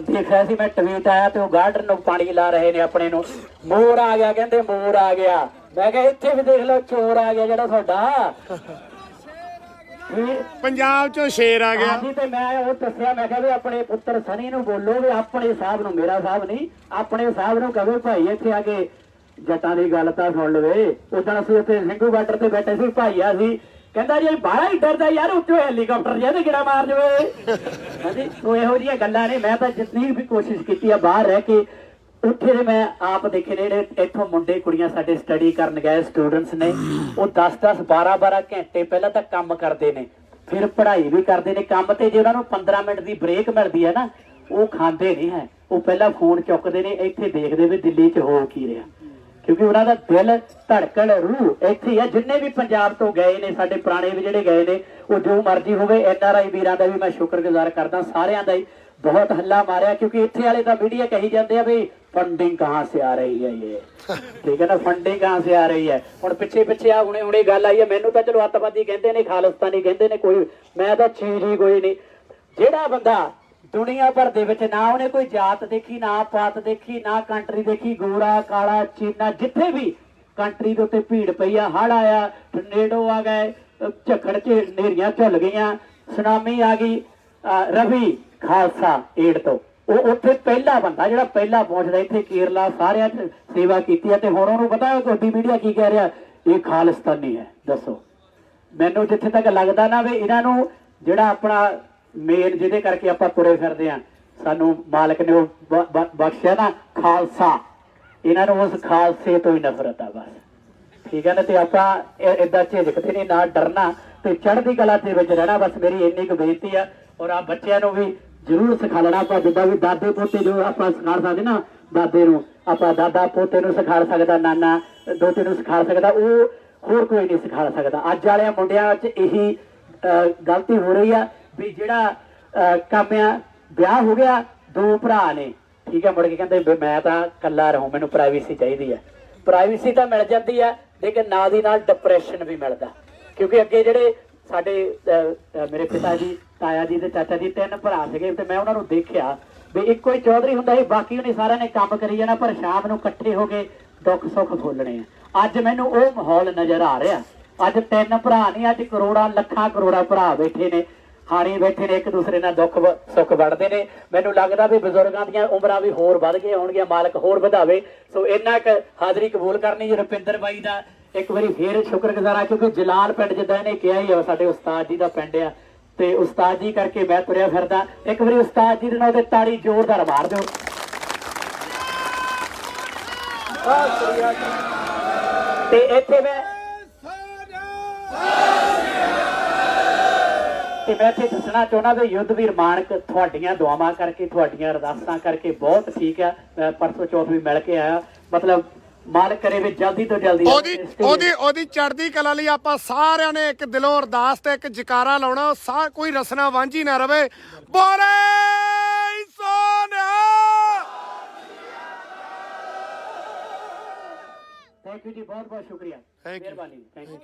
[SPEAKER 1] ਦੇਖ ਰਿਹਾ ਸੀ ਮੈਂ ਟਵੀਟ ਆਇਆ ਤੇ ਉਹ ਗਾਰਡਨ ਨੂੰ ਪਾਣੀ ਲਾ ਰਹੇ ਨੇ ਆਪਣੇ ਨੂੰ। ਮੋਰ ਆ ਗਿਆ ਕਹਿੰਦੇ ਮੋਰ ਆ ਗਿਆ। ਮੈਂ ਕਿਹਾ ਇੱਥੇ ਵੀ ਦੇਖ ਲਓ ਚੋਰ ਆ ਗਿਆ ਜਿਹੜਾ ਤੁਹਾਡਾ।
[SPEAKER 2] ਪੰਜਾਬ ਚੋਂ ਸ਼ੇਰ ਆ ਗਿਆ।
[SPEAKER 1] ਹਾਂਜੀ ਤੇ ਮੈਂ ਉਹ ਦੱਸਿਆ ਮੈਂ ਕਿਹਾ ਵੀ ਆਪਣੇ ਪੁੱਤਰ ਸਨੀ ਨੂੰ ਬੋਲੋ ਵੀ ਆਪਣੇ ਸਾਹਿਬ ਨੂੰ ਮੇਰਾ ਸਾਹਿਬ ਨਹੀਂ ਆਪਣੇ ਸਾਹਿਬ ਨੂੰ ਕਹੋ ਭਾਈ ਇੱਥੇ ਆ ਕੇ ਜੱਟਾਂ ਦੀ ਗੱਲ ਤਾਂ ਸੁਣ ਲਵੇ। ਉਦੋਂ ਅਸੀਂ ਉੱਥੇ ਸਿੰਘੂ ਬਾਰਡਰ ਤੇ ਬੈਠੇ ਸੀ ਭਾਈਆ ਸੀ ਕਹਿੰਦਾ ਜੀ ਬਾਹਲਾ ਹੀ ਡਰਦਾ ਯਾਰ ਉੱਚੋ ਹੈਲੀਕਾਪਟਰ ਜਿਹਾ ਤੇ ਗਿੜਾ ਮਾਰ ਜਵੇ। ਹਾਂਜੀ ਸੋ ਇਹੋ ਜਿਹੀਆਂ ਗੱਲਾਂ ਨੇ ਮੈਂ ਤਾਂ ਜਿੰਨੀ ਵੀ ਕੋਸ਼ਿਸ਼ ਕੀਤੀ ਆ ਬਾਹਰ ਰਹਿ ਕੇ ਉੱਥੇ ਦੇ ਮੈਂ ਆਪ ਦੇਖੇ ਨੇ ਜਿਹੜੇ ਇੱਥੋਂ ਮੁੰਡੇ ਕੁੜੀਆਂ ਸਾਡੇ ਸਟੱਡੀ ਕਰਨ ਗਏ ਸਟੂਡੈਂਟਸ ਨੇ ਉਹ 10-10 12-12 ਘੰਟੇ ਪਹਿਲਾਂ ਤਾਂ ਕੰਮ ਕਰਦੇ ਨੇ। ਫਿਰ ਪੜ੍ਹਾਈ ਵੀ ਕਰਦੇ ਨੇ ਕੰਮ ਤੇ ਜੇ ਉਹਨਾਂ ਨੂੰ 15 ਮਿੰਟ ਦੀ ਬ੍ਰੇਕ ਮਿਲਦੀ ਹੈ ਨਾ ਉਹ ਖਾਂਦੇ ਨਹੀਂ ਹੈ। ਉਹ ਪਹਿਲਾਂ ਫੋਨ ਚੁੱਕਦੇ ਨੇ ਇੱਥੇ ਦੇਖਦੇ ਵੀ ਦਿੱਲੀ 'ਚ ਹੋ ਕੀ ਰਿਹਾ। ਕਿਉਂਕਿ ਉਹਨਾਂ ਦਾ ਦਿਲ ਧੜਕਣ ਰੂਹ ਇੱਥੇ ਹੀ ਜਿੰਨੇ ਵੀ ਪੰਜਾਬ ਤੋਂ ਗਏ ਨੇ ਸਾਡੇ ਪੁਰਾਣੇ ਵੀ ਜਿਹੜੇ ਗਏ ਨੇ ਉਹ ਜੋ ਮਰਜ਼ੀ ਹੋਵੇ ਐਨ ਆਰ ਆਈ ਵੀਰਾਂ ਦਾ ਵੀ ਮੈਂ ਸ਼ੁਕਰਗੁਜ਼ਾਰ ਕਰਦਾ ਸਾਰਿਆਂ ਦਾ ਹੀ ਬਹੁਤ ਹੱਲਾ ਮਾਰਿਆ ਕਿਉਂਕਿ ਇੱਥੇ ਵਾਲੇ ਤਾਂ ਮੀਡੀਆ ਕਹੀ ਜਾਂਦੇ ਆ ਵੀ ਫੰਡਿੰਗ ਕਹਾਂ ਸੇ ਆ ਰਹੀ ਹੈ ਇਹ? ਠੀਕ ਹੈ ਨਾ ਫੰਡਿੰਗ ਕਹਾਂ ਸੇ ਆ ਰਹੀ ਹੈ? ਹੁਣ ਪਿੱਛੇ ਪਿੱਛੇ ਆ ਹੁਣੇ ਹੁਣੇ ਗੱਲ ਆਈ ਹੈ ਮੈਨੂੰ ਤਾਂ ਚਲੋ ਅੱਤਵਾਦੀ ਕਹਿੰਦੇ ਨੇ ਖਾਲਿਸਤਾਨੀ ਕਹਿੰਦੇ ਨੇ ਕੋਈ ਮੈਂ ਤਾਂ ਚੀਜ਼ ਹੀ ਕੋਈ ਨਹੀਂ। ਜਿਹੜਾ ਬੰਦਾ ਦੁਨੀਆ ਭਰ ਦੇ ਵਿੱਚ ਨਾ ਉਹਨੇ ਕੋਈ ਜਾਤ ਦੇਖੀ, ਨਾ ਪਾਤ ਦੇਖੀ, ਨਾ ਕੰਟਰੀ ਦੇਖੀ, ਗੋਰਾ, ਕਾਲਾ, ਚੀਨਾ, ਜਿੱਥੇ ਵੀ ਕੰਟਰੀ ਦੇ ਉੱਤੇ ਭੀੜ ਪਈ ਆ ਹੜ ਆਇਆ ਟਰਨੇਡੋ ਆ ਗਏ, ਝੱਖੜ ਚ ਨੇਰੀਆਂ ਝੁੱਲ ਗਈਆਂ, ਸੁਨਾਮੀ ਆ ਗਈ ਰਵੀ ਖਾਲਸਾ ਏਡ ਤੋਂ। ਉਹ ਉੱਥੇ ਪਹਿਲਾ ਬੰਦਾ ਜਿਹੜਾ ਪਹਿਲਾ ਪਹੁੰਚਦਾ, ਇੱਥੇ ਕੇਰਲਾ ਸਾਰਿਆਂ 'ਚ ਸੇਵਾ ਕੀਤੀ ਹੈ ਤੇ ਹੁਣ ਉਹਨੂੰ ਪਤਾ ਕੋਡੀ ਮੀਡੀਆ ਕੀ ਕਹਿ ਰਿਹਾ, ਇਹ ਖਾਲਿਸਤਾਨੀ ਹੈ, ਦੱਸੋ। ਮੈਨੂੰ ਜਿੱਥੇ ਤੱਕ ਲੱਗਦਾ ਨਾ ਵੀ ਇਹਨਾਂ ਨੂੰ ਜਿਹੜਾ ਆਪਣਾ ਮੇਨ ਜਿਹਦੇ ਕਰਕੇ ਆਪਾਂ ਤੁਰੇ ਫਿਰਦੇ ਆ ਸਾਨੂੰ ਮਾਲਕ ਨੇ ਉਹ ਬਖਸ਼ਿਆ ਨਾ ਖਾਲਸਾ। ਇਹਨਾਂ ਨੂੰ ਉਸ ਖਾਲਸੇ ਤੋਂ ਹੀ ਨਫ਼ਰਤ ਆ ਬਸ। ਠੀਕ ਹੈ ਨਾ? ਤੇ ਆਪਾਂ ਇਦਾਂ ਝਿਜਕਦੇ ਨਹੀਂ ਨਾ ਡਰਨਾ। ਤੇ ਚੜ੍ਹਦੀ ਕਲਾ ਦੇ ਵਿੱਚ ਰਹਿਣਾ ਬਸ ਮੇਰੀ ਇੰਨੀ ਕੁ ਬੇਨਤੀ ਆ। ਔਰ ਆ ਬੱਚਿਆਂ ਨੂੰ ਵੀ ਜ਼ਰੂਰ ਸਿਖਾਉਣਾ ਆਪਾਂ ਜਿੱਦਾਂ ਵੀ ਦਾਦੇ ਪੋਤੇ ਜੋ ਆਪਾਂ ਸਿਖਾ ਸਕਦੇ ਨਾ ਦਾਦੇ ਨੂੰ। ਆਪਾਂ ਦਾਦਾ ਪੋਤੇ ਨੂੰ ਸਿਖਾ ਸਕਦਾ ਨਾਨਾ ਦੋਤੇ ਨੂੰ ਸਿਖਾ ਸਕਦਾ ਉਹ ਹੋਰ ਕੋਈ ਨਹੀਂ ਸਿਖਾ ਸਕਦਾ। ਅੱਜ ਵਾਲਿਆਂ ਮੁੰਡਿਆਂ 'ਚ ਇਹੀ ਅਹ, ਗਲਤੀ ਹੋ ਰਹੀ ਆ। ਵੀ ਜਿਹੜਾ ਕੰਮ ਆ, ਵਿਆਹ ਹੋ ਗਿਆ, ਦੋ ਭਰਾ ਨੇ। ਠੀਕ ਹੈ ਮੁੜ ਕੇ ਕਹਿੰਦੇ ਵੀ ਮੈਂ ਤਾਂ ਇਕੱਲਾ ਰਹੂੰ, ਮੈਨੂੰ ਪ੍ਰਾਈਵੇਸੀ ਚਾਹੀਦੀ ਹੈ ਪ੍ਰਾਈਵੇਸੀ ਤਾਂ ਮਿਲ ਜਾਂਦੀ ਹੈ ਲੇਕਿਨ ਨਾਲ ਦੀ ਨਾਲ ਡਿਪਰੈਸ਼ਨ ਵੀ ਮਿਲਦਾ। ਕਿਉਂਕਿ ਅੱਗੇ ਜਿਹੜੇ ਸਾਡੇ ਮੇਰੇ ਪਿਤਾ ਜੀ, ਤਾਇਆ ਜੀ ਤੇ ਚਾਚਾ ਜੀ, ਤਿੰਨ ਭਰਾ ਸੀਗੇ, ਤੇ ਮੈਂ ਉਹਨਾਂ ਨੂੰ ਦੇਖਿਆ ਵੀ ਇੱਕੋ ਹੀ ਚੌਧਰੀ ਹੁੰਦਾ ਸੀ, ਬਾਕੀ ਉਹਨੇ ਸਾਰਿਆਂ ਨੇ ਕੰਮ ਕਰੀ ਜਾਣਾ, ਪਰ ਸ਼ਾਮ ਨੂੰ ਇਕੱਠੇ ਹੋ ਕੇ ਦੁੱਖ ਸੁੱਖ ਫੋਲਣੇ ਆ। ਅੱਜ ਮੈਨੂੰ ਉਹ ਮਾਹੌਲ ਨਜ਼ਰ ਆ ਰਿਹਾ। ਅੱਜ ਤਿੰਨ ਭਰਾ ਨਹੀਂ ਅੱਜ ਕਰੋੜਾਂ, ਲੱਖਾਂ ਕਰੋੜਾਂ ਭਰਾ ਬੈਠੇ ਨੇ। ਹਾਣੀ ਬੈਠੇ ਨੇ, ਇੱਕ ਦੂਸਰੇ ਨਾਲ ਦੁੱਖ ਸੁੱਖ ਵੜਦੇ ਨੇ। ਮੈਨੂੰ ਲੱਗਦਾ ਵੀ ਬਜ਼ੁਰਗਾਂ ਦੀਆਂ ਉਮਰਾਂ ਵੀ ਹੋਰ ਵੱਧ ਗਈਆਂ ਹੋਣਗੀਆਂ, ਮਾਲਕ ਹੋਰ ਵਧਾਵੇ। ਸੋ ਇੰਨਾ ਕ ਹਾਜ਼ਰੀ ਕਬੂਲ ਕਰਨੀ ਜੀ ਰੁਪਿੰਦਰ ਬਾਈ ਦਾ। ਇੱਕ ਵਾਰੀ ਫੇਰ ਸ਼ੁਕਰਗੁਜ਼ਾਰ ਕਿਉਂਕਿ ਜਲਾਲ ਪਿੰਡ ਜਿੱਦਾਂ ਇਹਨੇ ਕਿਹਾ ਹੀ ਆ ਸਾਡੇ ਉਸਤਾਦ ਜੀ ਦਾ ਪਿੰਡ ਆ। ਤੇ ਉਸਤਾਦ ਜੀ ਕਰਕੇ ਮੈਂ ਤੁਰਿਆ ਫਿਰਦਾ। ਇੱਕ ਵਾਰੀ ਉਸਤਾਦ ਜੀ ਦੇ ਨਾਲ ਉਹਦੇ ਤਾੜੀ ਜ਼ੋਰਦਾਰ ਮਾਰ ਦਿਓ। ਤੇ ਇੱਥੇ ਮੈਂ ਤੇ ਮੈਂ ਇੱਥੇ ਦੱਸਣਾ ਚਾਹੁੰਦਾ ਵੀ ਯੁੱਧਵੀਰ ਮਾਨਕ ਤੁਹਾਡੀਆਂ ਦੁਆਵਾਂ ਕਰਕੇ ਤੁਹਾਡੀਆਂ ਅਰਦਾਸਾਂ ਕਰਕੇ ਬਹੁਤ ਠੀਕ ਆ। ਮੈਂ ਪਰਸੋਂ ਚੌਥ ਵੀ ਮਿਲ ਕੇ ਆਇਆ। ਮਤਲਬ ਮਾਲਕ ਕਰੇ ਵੀ ਜਲਦੀ ਤੋਂ ਜਲਦੀ
[SPEAKER 2] ਉਹਦੀ ਉਹਦੀ ਉਹਦੀ ਚੜ੍ਹਦੀ ਕਲਾ ਲਈ ਆਪਾਂ ਸਾਰਿਆਂ ਨੇ ਇੱਕ ਦਿਲੋਂ ਅਰਦਾਸ ਤੇ ਇੱਕ ਜਕਾਰਾ ਲਾਉਣਾ। ਸਾ ਕੋਈ ਰਸਨਾ ਵਾਂਝੀ ਨਾ ਰਵੇ। ਬੋਲੇ ਸੋਨਿਆ!
[SPEAKER 1] ਥੈਂਕ ਯੂ ਜੀ ਬਹੁਤ ਬਹੁਤ ਸ਼ੁਕਰੀਆ. ਮਿਹਰਬਾਨੀ ਥੈਂਕ ਯੂ